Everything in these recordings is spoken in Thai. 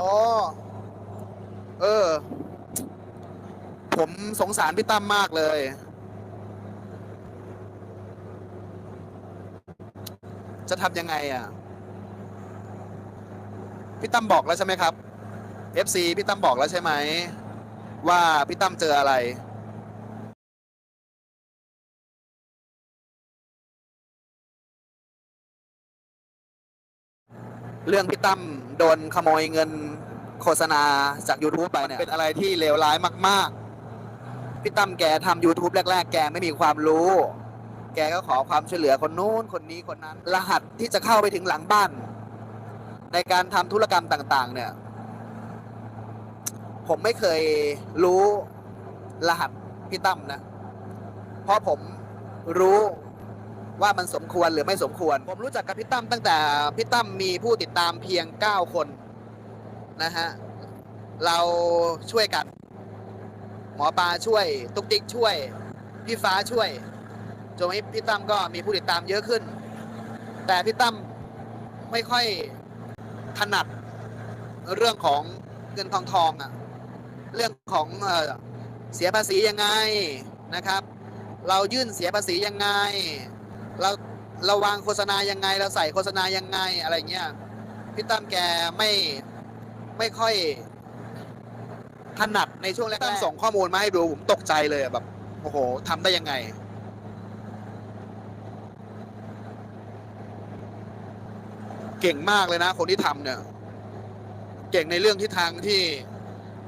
อ๋อ เออ ผมสงสารพี่ตั้มมากเลย จะทำยังไงอะ พี่ตั้มบอกแล้วใช่ไหมครับ FC พี่ตั้มบอกแล้วใช่ไหม ว่าพี่ตั้มเจออะไรเรื่องพี่ตั้ม โดนขโมยเงินโฆษณาจาก YouTube ไปเนี่ยเป็นอะไรที่เลวร้ายมาก ๆ พี่ตั้มแกทำ YouTube แรก ๆ แกไม่มีความรู้ แกก็ขอความช่วยเหลือคนนู้นคนนี้คนนั้น รหัสที่จะเข้าไปถึงหลังบ้าน ในการทำธุรกรรมต่าง ๆ เนี่ย ผมไม่เคยรู้รหัสพี่ตั้มนะ เพราะผมรู้ ว่ามันสมควรหรือไม่สมควร ผมรู้จักกับพี่ตั้มตั้งแต่พี่ตั้มมีผู้ติดตามเพียง 9 คนนะฮะเราช่วยกัน หมอปลาช่วย ตุ๊กติ๊กช่วย พี่ฟ้าช่วยจนพี่ตั้มก็มีผู้ติดตามเยอะขึ้น แต่พี่ตั้มไม่ค่อยถนัดเรื่องของเงินทองทองอะเรื่องของเอเสียภาษียังไงนะครับ เรายื่นเสียภาษียังไง เราเราวางโฆษณายังไง เราใส่โฆษณายังไงอะไรเงี้ยพี่ตั้มแกไม่ไม่ค่อยถนัดในช่วงแรกตั้มส่งข้อมูลมาให้ดูผมตกใจเลยแบบโอ้โหทำได้ยังไง เก่งมากเลยนะ คนที่ทำเนี่ย เก่งในเรื่องที่ทางที่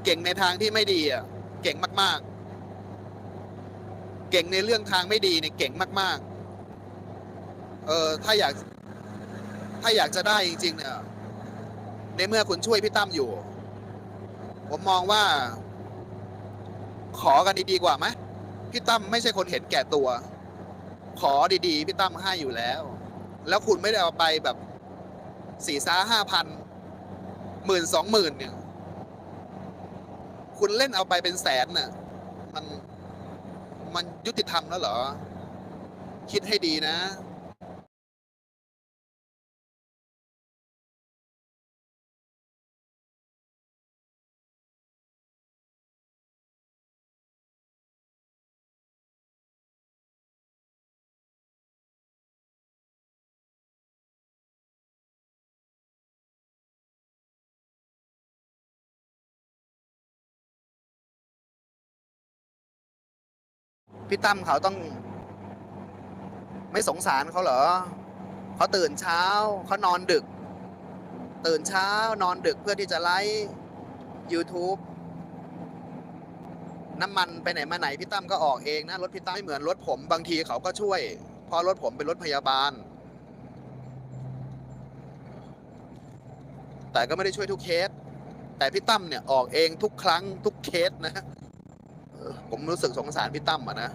เก่งในทางที่ไม่ดีอะ เก่งมาก ๆ เก่งในเรื่องทางไม่ดีเนี่ยเก่งมาก ๆ เออถ้าอยากถ้าอยากจะได้จริง ๆ เนี่ย ในเมื่อคุณช่วยพี่ตั้มอยู่ ผมมองว่า ขอกันดีๆกว่าไหมพี่ตั้มไม่ใช่คนเห็นแก่ตัว ขอดีๆพี่ตั้มให้อยู่แล้ว แล้วคุณไม่ได้เอาไปแบบสี่ซ้าห้าพันหมื่นสองหมื่นเนี่ย คุณเล่นเอาไปเป็นแสนน่ะ มันมันยุติธรรมแล้วเหรอ คิดให้ดีนะ พี่ตั้มเขาต้อง ไม่สงสารเขาเหรอเขาตื่นเช้าเขานอนดึก ตื่นเช้านอนดึกเพื่อที่จะไลฟ์ YouTube น้ำมันไปไหนมาไหนพี่ตั้มก็ออกเองนะรถพี่ตั้มไม่เหมือนรถผมบางทีเขาก็ช่วยเพราะรถผมเป็นรถพยาบาล แต่ก็ไม่ได้ช่วยทุกเคส แต่พี่ตั้มเนี่ยออกเองทุกครั้งทุกเคสนะ ผมรู้สึกสงสารพี่ตั้มอะนะ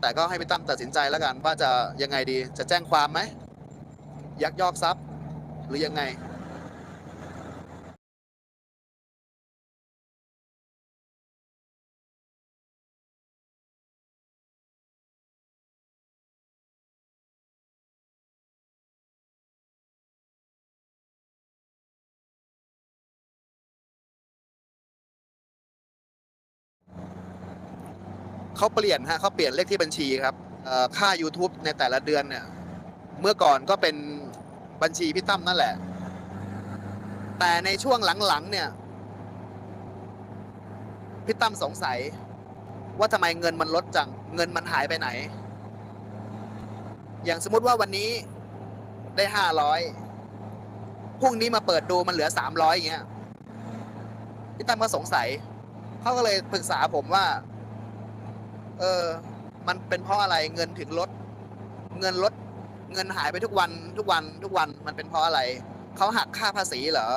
แต่ก็ให้พี่ตั้มตัดสินใจแล้วกันว่าจะยังไงดี จะแจ้งความไหม ยักยอกทรัพย์ หรือยังไง เขาเปลี่ยนฮะเขาเปลี่ยนเลขที่บัญชีครับค่า YouTube ในแต่ละเดือนเนี่ย เมื่อก่อนก็เป็นบัญชีพี่ตั้มนั่นแหละ แต่ในช่วงหลังๆเนี่ยพี่ตั้มสงสัย ว่าทำไมเงินมันลดจัง เงินมันหายไปไหน อย่างสมมติว่าวันนี้ได้ห้าร้อยพรุ่งนี้มาเปิดดูมันเหลือสามร้อยอย่างเงี้ยพี่ตั้มก็สงสัยเขาก็เลยปรึกษาผมว่า เออ มันเป็นเพราะอะไรเงินถึงลด เงินลด เงินหายไปทุกวันทุกวันทุกวันมันเป็นเพราะอะไร เขาหักค่าภาษีเหรอ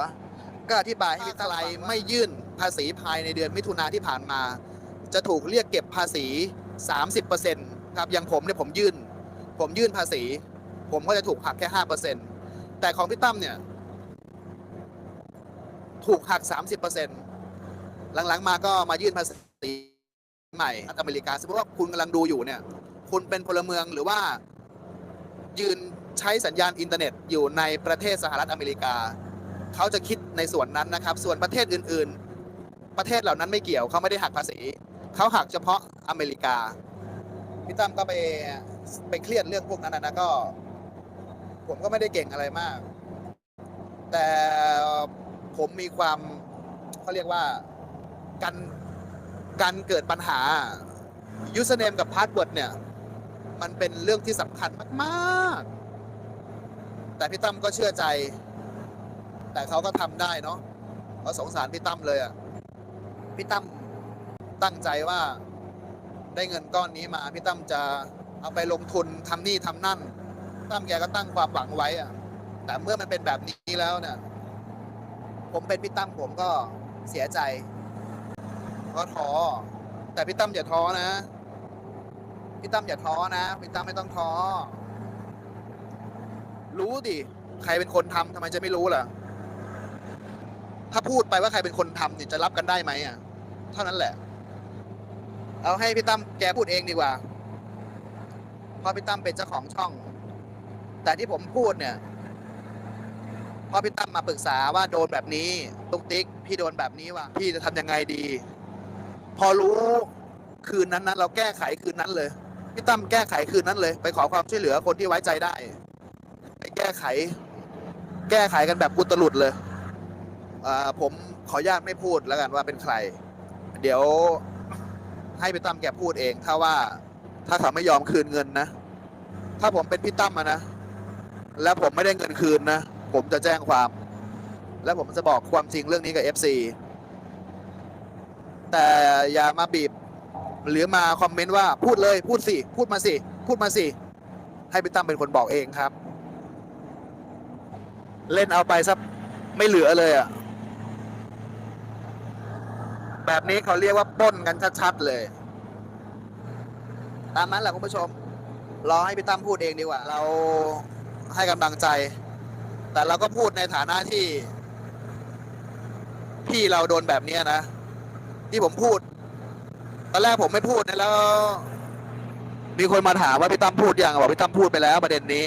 ก็อธิบายให้พี่ตะไลไม่ยื่นภาษีภายในเดือนมิถุนาที่ผ่านมา จะถูกเรียกเก็บภาษี 30%ครับ อย่างผมเนี่ยผมยื่น ผมยื่นภาษี ผมก็จะถูกหักแค่ 5%แต่ของพี่ตั้มเนี่ย ถูกหัก 30%หลังๆมาก็มายื่นภาษี ใหม่อเมริกาสมมติว่าคุณกำลังดูอยู่เนี่ย คุณเป็นพลเมืองหรือว่า ยืนใช้สัญญาณอินเทอร์เน็ตอยู่ในประเทศสหรัฐอเมริกา เขาจะคิดในส่วนนั้นนะครับ ส่วนประเทศอื่น ๆ ประเทศเหล่านั้นไม่เกี่ยวเขาไม่ได้หักภาษี เขาหักเฉพาะอเมริกาพี่ตั้มก็ไปไปเครียดเรื่องพวกนั้นนะก็ ผมก็ไม่ได้เก่งอะไรมาก แต่ผมมีความเขาเรียกว่าการ การเกิดปัญหา username กับ password เนี่ย มันเป็นเรื่องที่สำคัญมากๆ แต่พี่ตั้มก็เชื่อใจ แต่เขาก็ทำได้เนาะเขาสงสารพี่ตั้มเลยอะ่ะพี่ตั้มตั้งใจว่าได้เงินก้อนนี้มา พี่ตั้มจะเอาไปลงทุนทำนี่ทำนั่น ตั้มแกก็ตั้งความหวังไว้อะแต่เมื่อมันเป็นแบบนี้แล้วเนี่ย ผมเป็นพี่ตั้มผมก็เสียใจ ก็ท้อแต่พี่ตั้มอย่าท้อนะ พี่ตั้มอย่าท้อนะ พี่ตั้มไม่ต้องท้อ รู้ดิ ใครเป็นคนทำทำไมจะไม่รู้ล่ะ ถ้าพูดไปว่าใครเป็นคนทำเนี่ยจะรับกันได้ไหมอะ เท่านั้นแหละ เอาให้พี่ตั้มแกพูดเองดีกว่า เพราะพี่ตั้มเป็นเจ้าของช่อง แต่ที่ผมพูดเนี่ยเพราะพี่ตั้มมาปรึกษาว่าโดนแบบนี้ ตุ๊กติ๊ก พี่โดนแบบนี้ว่ะ พี่จะทำยังไงดี พอรู้คืนนั้นนั้นเราแก้ไขคืนนั้นเลยพี่ตั้มแก้ไขคืนนั้นเลย ไปขอความช่วยเหลือคนที่ไว้ใจได้ ไปแก้ไข แก้ไขกันแบบอุตลุดเลยอ่าผมขออนุญาตไม่พูดแล้วกันว่าเป็นใคร เดี๋ยวให้พี่ตั้มแกพูดเอง ถ้าว่าถ้าเขาไม่ยอมคืนเงินนะ ถ้าผมเป็นพี่ตั้มนะ แล้วผมไม่ได้เงินคืนนะ ผมจะแจ้งความ แล้วผมจะบอกความจริงเรื่องนี้กับ FC แต่อย่ามาบีบ หรือมาคอมเมนต์ว่าพูดเลยพูดสิ พูดมาสิ พูดมาสิ ให้พี่ตั้มเป็นคนบอกเองครับ เล่นเอาไปซะไม่เหลือเลยอะ่ะแบบนี้เขาเรียกว่าป้นกันชัดๆเลย ตามนั้นแหละคุณผู้ชม รอให้พี่ตั้มพูดเองดีกว่า เราให้กำลังใจ แต่เราก็พูดในฐานะที่ พี่เราโดนแบบนี้นะ ที่ผมพูด ตอนแรกผมไม่พูดนะแล้ว มีคนมาถามว่าพี่ตั้มพูดยังบอกพี่ตั้มพูดไปแล้วประเด็นนี้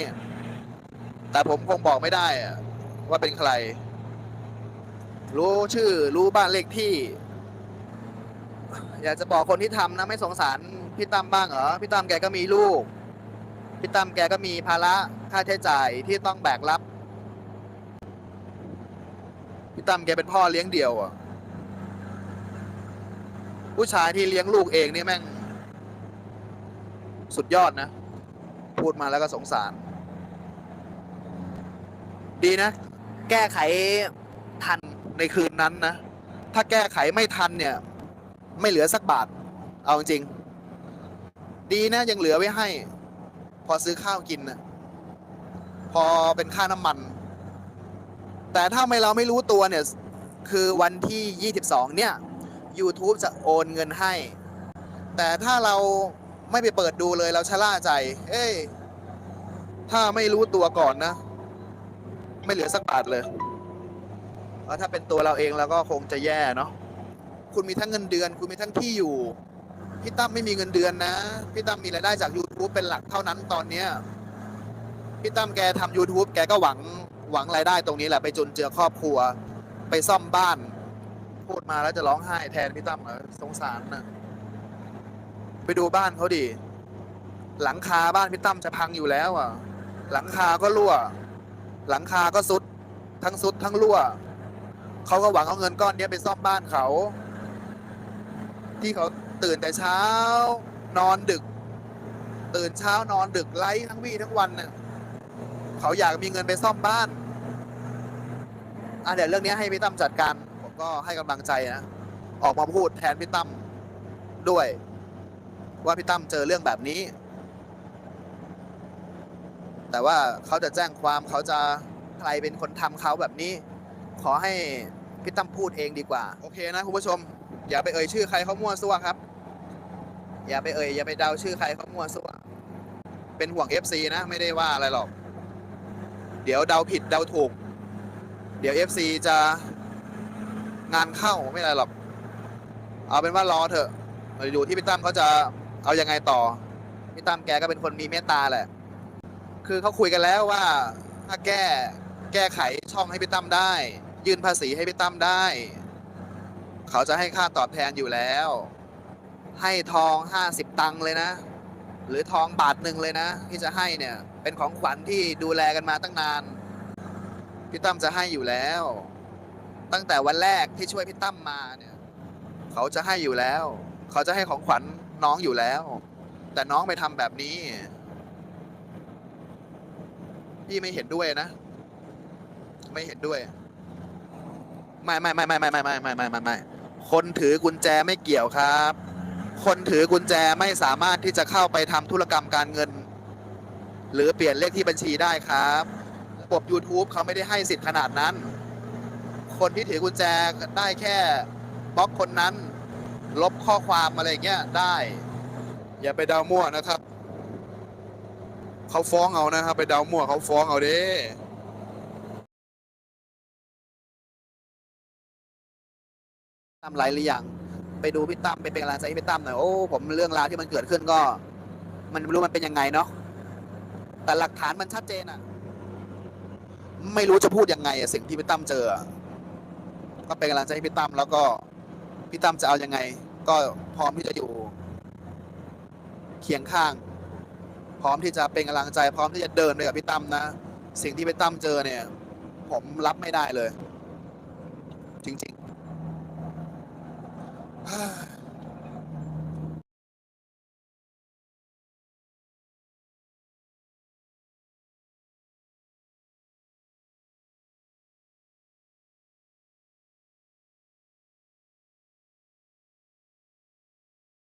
แต่ผมคงบอกไม่ได้อะว่าเป็นใคร รู้ชื่อ รู้บ้านเลขที่ อยากจะบอกคนที่ทำนะไม่สงสารพี่ตั้มบ้างเหรอพี่ตั้มแกก็มีลูกพี่ตั้มแกก็มีภาระค่าใช้จ่ายที่ต้องแบกรับพี่ตั้มแกเป็นพ่อเลี้ยงเดี่ยวอะ ผู้ชายที่เลี้ยงลูกเองนี่แม่ง สุดยอดนะ พูดมาแล้วก็สงสาร ดีนะ แก้ไขทันในคืนนั้นนะ ถ้าแก้ไขไม่ทันเนี่ย ไม่เหลือสักบาท เอาจริง ดีนะยังเหลือไว้ให้ พอซื้อข้าวกินนะพอเป็นค่าน้ำมัน แต่ถ้าไม่เราไม่รู้ตัวเนี่ย คือวันที่ 22 เนี่ย YouTube จะโอนเงินให้ แต่ถ้าเราไม่ไปเปิดดูเลยเราชะล่าใจ เอ้ย ถ้าไม่รู้ตัวก่อนนะ ไม่เหลือสักบาทเลยแล้วถ้าเป็นตัวเราเองเราก็คงจะแย่เนาะ คุณมีทั้งเงินเดือน คุณมีทั้งที่อยู่ พี่ตั้มไม่มีเงินเดือนนะ พี่ตั้มมีรายได้จาก YouTube เป็นหลักเท่านั้นตอนเนี้ยพี่ตั้มแกทำ YouTube แกก็หวังหวังรายได้ตรงนี้แหละไปจนเจือครอบครัว ไปซ่อมบ้าน พูดมาแล้วจะร้องไห้แทนพี่ตั้มเหรอสงสารนะไปดูบ้านเขาดิหลังคาบ้านพี่ตั้มจะพังอยู่แล้วอะ หลังคาก็รั่ว หลังคาก็สุด ทั้งสุดทั้งรั่วเขาก็หวังเอาเงินก้อนนี้ไปซ่อมบ้านเขา ที่เขาตื่นแต่เช้า นอนดึก ตื่นเช้านอนดึกไล่ทั้งวี่ทั้งวันน่ะเขาอยากมีเงินไปซ่อมบ้านอะเดี๋ยวเรื่องนี้ให้พี่ตั้มจัดการ ก็ให้กำลังใจนะ ออกมาพูดแทนพี่ตั้มด้วย ว่าพี่ตั้มเจอเรื่องแบบนี้ แต่ว่าเขาจะแจ้งความเขาจะใครเป็นคนทำเขาแบบนี้ ขอให้พี่ตั้มพูดเองดีกว่า โอเคนะคุณผู้ชม อย่าไปเอ่ยชื่อใครเขามั่วซั่วครับ อย่าไปเอ่ยอย่าไปเดาชื่อใครเขามั่วซั่วเป็นห่วง FC นะ ไม่ได้ว่าอะไรหรอก เดี๋ยวเดาผิดเดาถูก เดี๋ยว FC จะ งานเข้าไม่อะไรหรอก เอาเป็นว่ารอเถอะอยู่ที่พี่ตั้มเขาจะเอายังไงต่อพี่ตั้มแกก็เป็นคนมีเมตตาแหละ คือเขาคุยกันแล้วว่าถ้าแก้แก้ไขช่องให้พี่ตั้มได้ ยื่นภาษีให้พี่ตั้มได้ เขาจะให้ค่าตอบแทนอยู่แล้ว ให้ทองห้าสิบตังค์เลยนะ หรือทองบาทหนึ่งเลยนะ ที่จะให้เนี่ย เป็นของขวัญที่ดูแลกันมาตั้งนานพี่ตั้มจะให้อยู่แล้ว ตั้งแต่วันแรกที่ช่วยพี่ตั้มมาเนี่ย เขาจะให้อยู่แล้ว เขาจะให้ของขวัญน้องอยู่แล้ว แต่น้องไปทำแบบนี้ พี่ไม่เห็นด้วยนะ ไม่เห็นด้วย ไม่ไม่ไม่ไม่ไม่ไม่ไม่ไม่ไม่ไม่ไม่คนถือกุญแจไม่เกี่ยวครับ คนถือกุญแจไม่สามารถที่จะเข้าไปทำธุรกรรมการเงิน หรือเปลี่ยนเลขที่บัญชีได้ครับระบบ YouTube เขาไม่ได้ให้สิทธิ์ขนาดนั้น คนที่ถือกุญแจได้แค่บล็อกคนนั้น ลบข้อความอะไรเงี้ยได้ อย่าไปเดามั่วนะครับเขาฟ้องเอานะครับ ไปเดามั่วเขาฟ้องเอาเด้ตั้มไลฟ์หรือยังไปดูพี่ตั้มไปเป็นกำลังใจให้พี่ตั้มหน่อยโอ้ผมเรื่องราวที่มันเกิดขึ้นก็ มันไม่รู้มันเป็นยังไงเนาะแต่หลักฐานมันชัดเจนอะไม่รู้จะพูดยังไงอะสิ่งที่พี่ตั้มเจอ ก็เป็นกำลังใจให้พี่ตั้มแล้วก็พี่ตั้มจะเอายังไง ก็พร้อมที่จะอยู่เคียงข้าง พร้อมที่จะเป็นกำลังใจ พร้อมที่จะเดินไปกับพี่ตั้มนะ สิ่งที่พี่ตั้มเจอเนี่ย ผมรับไม่ได้เลย จริง ๆ